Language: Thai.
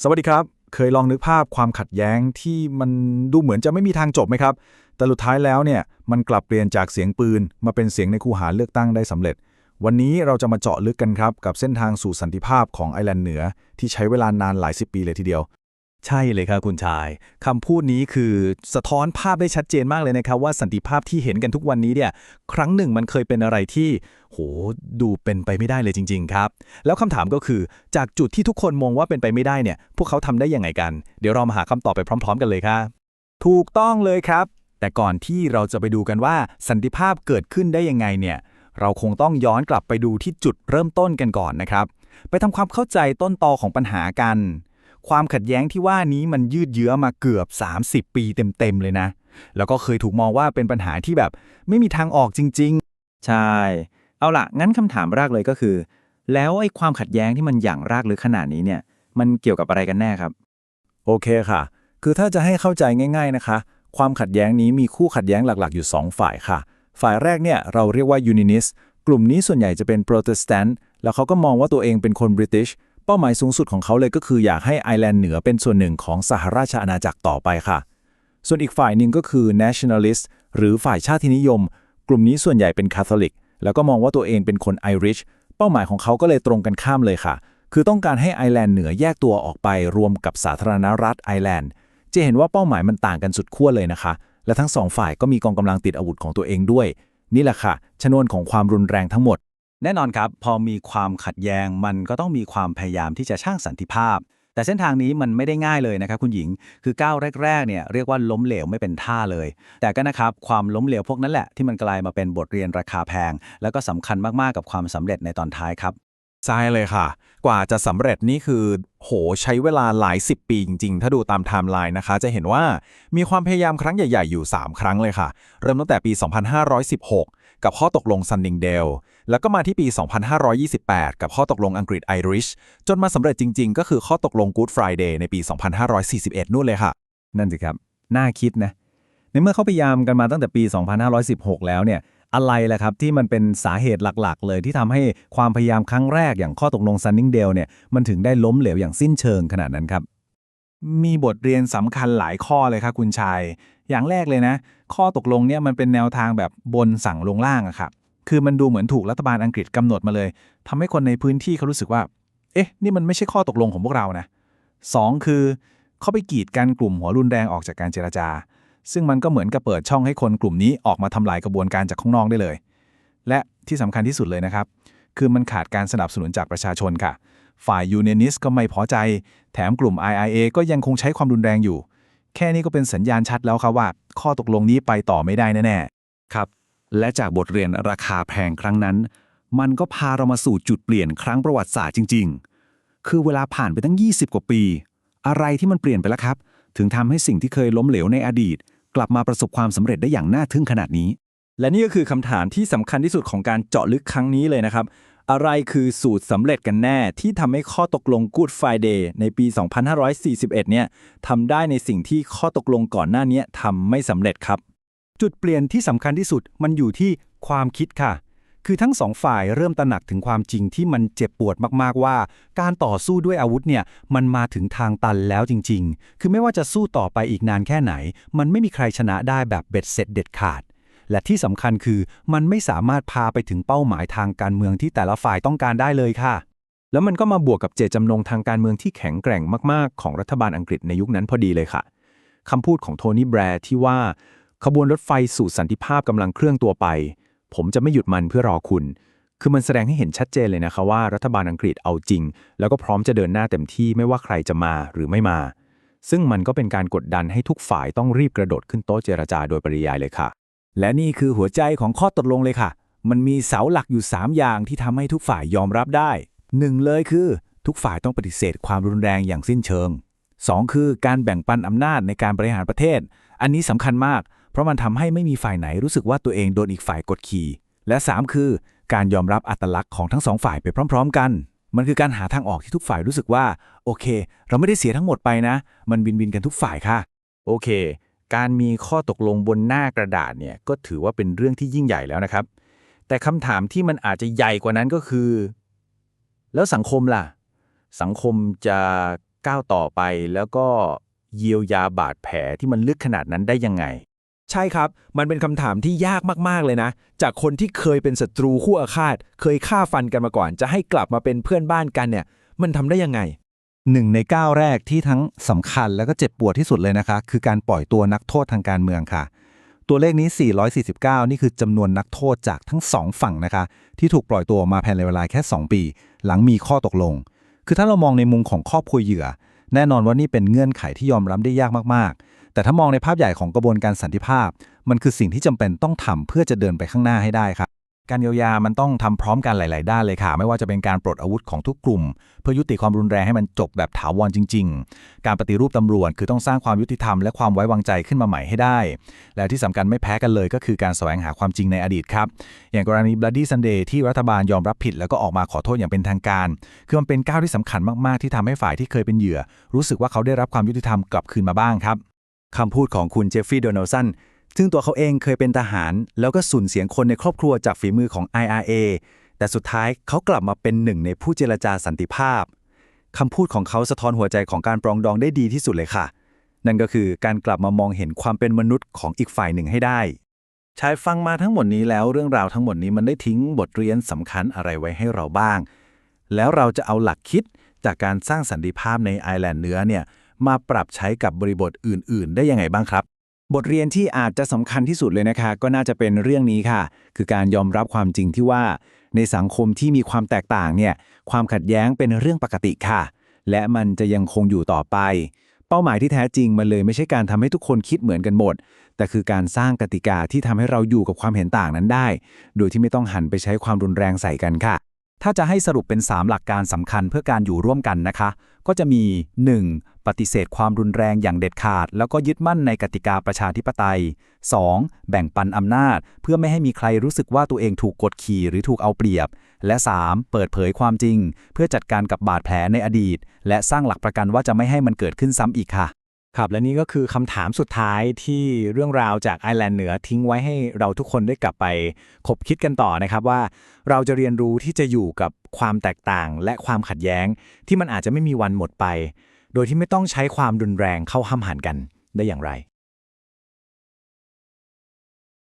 สวัสดีครับ เคยลองนึกภาพความขัดแย้งที่มันดูเหมือนจะไม่มีทางจบไหมครับ แต่สุดท้ายแล้วเนี่ยมันกลับเปลี่ยนจากเสียงปืน มาเป็นเสียงในคูหาเลือกตั้งได้สำเร็จ วันนี้เราจะมาเจาะลึกกันครับ กับเส้นทางสู่สันติภาพของไอร์แลนด์เหนือ ที่ใช้เวลานานหลายสิบปีเลยทีเดียว ใช่เลยครับคุณชาย คำพูดนี้คือสะท้อนภาพได้ชัดเจนมากเลยนะครับ ว่าสันติภาพที่เห็นกันทุกวันนี้เนี่ย ครั้งหนึ่งมันเคยเป็นอะไรที่ โห ดูเป็นไปไม่ได้เลยจริง ๆ ครับ แล้วคำถามก็คือ จากจุดที่ทุกคนมองว่าเป็นไปไม่ได้เนี่ย พวกเขาทำได้ยังไงกัน เดี๋ยวเรามาหาคำตอบไปพร้อม ๆ กันเลยครับ ถูกต้องเลยครับ แต่ก่อนที่เราจะไปดูกันว่าสันติภาพเกิดขึ้นได้ยังไงเนี่ย เราคงต้องย้อนกลับไปดูที่จุดเริ่มต้นกันก่อนนะครับ ไปทำความเข้าใจต้นตอของปัญหากัน ความขัดแย้งที่ว่านี้มันยืดเยื้อมาเกือบ 30 ปีเต็มๆเลยนะ แล้วก็เคยถูกมองว่าเป็นปัญหาที่แบบไม่มีทางออกจริงๆใช่ เอาล่ะงั้นคำถามแรกเลยก็คือ แล้วไอ้ความขัดแย้งที่มันอย่างรากลึกขนาดนี้เนี่ย มันเกี่ยวกับอะไรกันแน่ครับ โอเคค่ะ คือถ้าจะให้เข้าใจง่าย ๆนะคะ ความขัดแย้งนี้มีคู่ขัดแย้งหลักๆ อยู่ 2 ฝ่ายค่ะ ฝ่ายแรกเนี่ยเราเรียกว่า Unionist กลุ่มนี้ส่วนใหญ่จะเป็น Protestant แล้วเขาก็มองว่าตัวเองเป็นคน British เป้าหมายสูงสุดของเขาเลยก็คืออยากให้ไอร์แลนด์เหนือเป็นส่วนหนึ่งของสหราชอาณาจักรต่อไปค่ะ ส่วนอีกฝ่ายหนึ่งก็คือ nationalist หรือฝ่ายชาตินิยม กลุ่มนี้ส่วนใหญ่เป็นคาทอลิก แล้วก็มองว่าตัวเองเป็นคนไอริช เป้าหมายของเขาก็เลยตรงกันข้ามเลยค่ะ คือต้องการให้ไอร์แลนด์เหนือแยกตัวออกไปรวมกับสาธารณรัฐไอร์แลนด์ จะเห็นว่าเป้าหมายมันต่างกันสุดขั้วเลยนะคะ และทั้งสองฝ่ายก็มีกองกำลังติดอาวุธของตัวเองด้วย นี่แหละค่ะ ชนวนของความรุนแรงทั้งหมด แน่นอนครับ พอมีความขัดแย้งมันก็ต้องมีความพยายามที่จะสร้างสันติภาพ แต่เส้นทางนี้มันไม่ได้ง่ายเลยนะครับคุณหญิงคือก้าวแรกๆเนี่ยเรียกว่าล้มเหลวไม่เป็นท่าเลย แต่ก็นะครับความล้มเหลวพวกนั้นแหละที่มันกลายมาเป็นบทเรียนราคาแพง แล้วก็สำคัญมากๆกับความสำเร็จในตอนท้ายครับใช่เลยค่ะ กว่าจะสำเร็จนี่คือ โหใช้เวลาหลาย 10 ปีจริง ๆ ถ้าดูตามไทม์ไลน์นะคะ จะเห็นว่ามีความพยายามครั้งใหญ่ ๆ อยู่ 3 ครั้งเลยค่ะ เริ่มตั้งแต่ปี 2516 กับข้อตกลงซันนิงเดล แล้วก็มาที่ปี 2528 กับข้อตกลงอังกฤษไอริช จนมาสำเร็จจริง ๆ ก็คือข้อตกลง Good Friday ในปี 2541 นู่นเลยค่ะ นั่นสิครับ น่าคิดนะ ในเมื่อเขาพยายามกันมาตั้งแต่ปี 2516 แล้วเนี่ย อะไรล่ะครับที่มันเป็นสาเหตุหลักๆ เลยที่ทำให้ความพยายามครั้งแรกอย่างข้อตกลงซันนิงเดลเนี่ย มันถึงได้ล้มเหลวอย่างสิ้นเชิงขนาดนั้นครับมีบทเรียนสำคัญหลายข้อเลยครับคุณชาย อย่างแรกเลยนะ ข้อตกลงเนี่ยมันเป็นแนวทางแบบบนสั่งลงล่างอะครับคือมันดูเหมือนถูกรัฐบาลอังกฤษกำหนดมาเลยทำให้คนในพื้นที่เขารู้สึกว่า เอ๊ะ นี่มันไม่ใช่ข้อตกลงของพวกเรานะสองคือเขาไปกีดกันกลุ่มหัวรุนแรงออกจากการเจรจา ซึ่งมันก็เหมือนกับเปิดช่องให้คนกลุ่มนี้ออกมาทำลายกระบวนการจากข้างนอกได้เลย และที่สำคัญที่สุดเลยนะครับ คือมันขาดการสนับสนุนจากประชาชนค่ะ ฝ่ายยูเนนิสก็ไม่พอใจ แถมกลุ่ม IIA ก็ยังคงใช้ความรุนแรงอยู่ แค่นี้ก็เป็นสัญญาณชัดแล้วครับว่า ข้อตกลงนี้ไปต่อไม่ได้แน่ๆครับ และจากบทเรียนราคาแพงครั้งนั้น มันก็พาเรามาสู่จุดเปลี่ยนครั้งประวัติศาสตร์จริง ๆ คือเวลาผ่านไปตั้ง 20 กว่าปี อะไรที่มันเปลี่ยนไปแล้วครับ ถึงทำให้สิ่งที่เคยล้มเหลวในอดีต กลับมาประสบความสำเร็จได้อย่างน่าทึ่งขนาดนี้ และนี่ก็คือคำถามที่สำคัญที่สุดของการเจาะลึกครั้งนี้เลยนะครับ อะไรคือสูตรสำเร็จกันแน่ที่ทำให้ข้อตกลง Good Friday ในปี 2541 เนี่ยทำได้ในสิ่งที่ข้อตกลงก่อนหน้านี้ทำไม่สำเร็จครับ จุดเปลี่ยนที่สำคัญที่สุดมันอยู่ที่ความคิดค่ะ คือทั้งสองฝ่ายเริ่มตระหนักถึงความจริงที่มันเจ็บปวดมากๆว่า การต่อสู้ด้วยอาวุธเนี่ยมันมาถึงทางตันแล้วจริง ๆ คือไม่ว่าจะสู้ต่อไปอีกนานแค่ไหน มันไม่มีใครชนะได้แบบเบ็ดเสร็จเด็ดขาด และที่สำคัญคือมันไม่สามารถพาไปถึงเป้าหมายทางการเมืองที่แต่ละฝ่ายต้องการได้เลยค่ะ แล้วมันก็มาบวกกับเจตจำนงทางการเมืองที่แข็งแกร่งมาก ๆ ของรัฐบาลอังกฤษในยุคนั้นพอดีเลยค่ะคำพูดของโทนี่แบร์ที่ว่า ขบวนรถไฟสู่สันติภาพกำลังเคลื่อนตัวไป ผมจะไม่หยุดมันเพื่อรอคุณ คือมันแสดงให้เห็นชัดเจนเลยนะคะว่ารัฐบาลอังกฤษเอาจริง แล้วก็พร้อมจะเดินหน้าเต็มที่ไม่ว่าใครจะมาหรือไม่มาซึ่งมันก็เป็นการกดดันให้ทุกฝ่ายต้องรีบกระโดดขึ้นโต๊ะเจรจาโดยปริยายเลยค่ะ และนี่คือหัวใจของข้อตกลงเลยค่ะ มันมีเสาหลักอยู่ 3 อย่างที่ทำให้ทุกฝ่ายยอมรับได้ 1 เลยคือ ทุกฝ่ายต้องปฏิเสธความรุนแรงอย่างสิ้นเชิง 2 คือการแบ่งปันอำนาจในการบริหารประเทศ อันนี้สำคัญมาก เพราะมันทำให้ไม่มีฝ่ายไหนรู้สึกว่าตัวเองโดนอีกฝ่ายกดขี่ และ 3 คือ การยอมรับอัตลักษณ์ของทั้งสองฝ่ายไปพร้อม ๆ กัน มันคือการหาทางออกที่ทุกฝ่ายรู้สึกว่า โอเค เราไม่ได้เสียทั้งหมดไปนะ มันวินวินกันทุกฝ่ายค่ะ โอเค การมีข้อตกลงบนหน้ากระดาษเนี่ยก็ถือว่าเป็นเรื่องที่ยิ่งใหญ่แล้วนะครับ แต่คำถามที่มันอาจจะใหญ่กว่านั้นก็คือ แล้วสังคมล่ะ สังคมจะก้าวต่อไปแล้วก็เยียวยาบาดแผลที่มันลึกขนาดนั้นได้ยังไง ใช่ครับ มันเป็นคำถามที่ยากมาก ๆ เลยนะ จากคนที่เคยเป็นศัตรูคู่อาฆาต เคยฆ่าฟันกันมาก่อน จะให้กลับมาเป็นเพื่อนบ้านกันเนี่ย มันทำได้ยังไง หนึ่งในก้าวแรกที่ทั้งสำคัญแล้วก็เจ็บปวดที่สุดเลยนะคะ คือการปล่อยตัวนักโทษทางการเมืองค่ะ ตัวเลขนี้ 449 นี่คือจำนวนนักโทษจากทั้งสองฝั่งนะคะ ที่ถูกปล่อยตัวมาภายในเวลาแค่ 2 ปี หลังมีข้อตกลง คือถ้าเรามองในมุมของครอบครัวเหยื่อ แน่นอนว่านี่เป็นเงื่อนไขที่ยอมรับได้ยากมากๆ แต่ถ้ามองในภาพใหญ่ของกระบวนการสันติภาพ มันคือสิ่งที่จำเป็นต้องทำเพื่อจะเดินไปข้างหน้าให้ได้ครับ การเยียวยามันต้องทำพร้อมกันหลาย ๆ ด้านเลยค่ะ ไม่ว่าจะเป็นการปลดอาวุธของทุกกลุ่ม เพื่อยุติความรุนแรงให้มันจบแบบถาวรจริง ๆ การปฏิรูปตำรวจคือต้องสร้างความยุติธรรมและความไว้วางใจขึ้นมาใหม่ให้ได้ และที่สำคัญไม่แพ้กันเลยก็คือการแสวงหาความจริงในอดีตครับ อย่างกรณี Bloody Sunday ที่รัฐบาลยอมรับผิด แล้วก็ออกมาขอโทษอย่างเป็นทางการ คือมันเป็นก้าวที่สำคัญมาก ๆ ที่ทำให้ฝ่ายที่เคยเป็นเหยื่อ รู้สึกว่าเขาได้รับความยุติธรรมกลับคืนมาบ้างครับคำพูดของคุณเจฟฟรีย์โดนัลสัน ซึ่งตัวเขาเองเคยเป็นทหาร แล้วก็สูญเสียคนในครอบครัวจากฝีมือของ IRA แต่สุดท้ายเขากลับมาเป็นหนึ่งในผู้เจรจาสันติภาพคำพูดของเขาสะท้อนหัวใจของการปรองดองได้ดีที่สุดเลยค่ะ นั่นก็คือการกลับมามองเห็นความเป็นมนุษย์ของอีกฝ่ายหนึ่งให้ได้ชายฟังมาทั้งหมดนี้แล้วเรื่องราวทั้งหมดนี้มันได้ทิ้งบทเรียนสำคัญอะไรไว้ให้เราบ้าง แล้วเราจะเอาหลักคิดจากการสร้างสันติภาพในไอร์แลนด์เหนือเนี่ยมาปรับใช้กับบริบทอื่น ๆ ได้ยังไงบ้างครับ บทเรียนที่อาจจะสำคัญที่สุดเลยนะคะ ก็น่าจะเป็นเรื่องนี้ค่ะ คือการยอมรับความจริงที่ว่า ในสังคมที่มีความแตกต่างเนี่ยความขัดแย้งเป็นเรื่องปกติค่ะ และมันจะยังคงอยู่ต่อไป เป้าหมายที่แท้จริงมันเลยไม่ใช่การทำให้ทุกคนคิดเหมือนกันหมด แต่คือการสร้างกติกาที่ทำให้เราอยู่กับความเห็นต่างนั้นได้ โดยที่ไม่ต้องหันไปใช้ความรุนแรงใส่กันค่ะ ถ้าจะให้สรุปเป็น 3 หลักการสำคัญเพื่อการอยู่ร่วมกันนะคะ ก็จะมี 1. ปฏิเสธความรุนแรงอย่างเด็ดขาด แล้วก็ยึดมั่นในกติกาประชาธิปไตย 2. แบ่งปันอำนาจ เพื่อไม่ให้มีใครรู้สึกว่าตัวเองถูกกดขี่หรือถูกเอาเปรียบ และ 3. เปิดเผยความจริง เพื่อจัดการกับบาดแผลในอดีต และสร้างหลักประกันว่าจะไม่ให้มันเกิดขึ้นซ้ำอีกค่ะครับและนี่ก็คือคำถามสุดท้ายที่เรื่องราวจากไอแลนด์เหนือทิ้งไว้ให้เราทุกคนได้กลับไปคบคิดกันต่อนะครับว่า เราจะเรียนรู้ที่จะอยู่กับความแตกต่างและความขัดแย้ง ที่มันอาจจะไม่มีวันหมดไป โดยที่ไม่ต้องใช้ความรุนแรงเข้าห้ามหันกันได้อย่างไร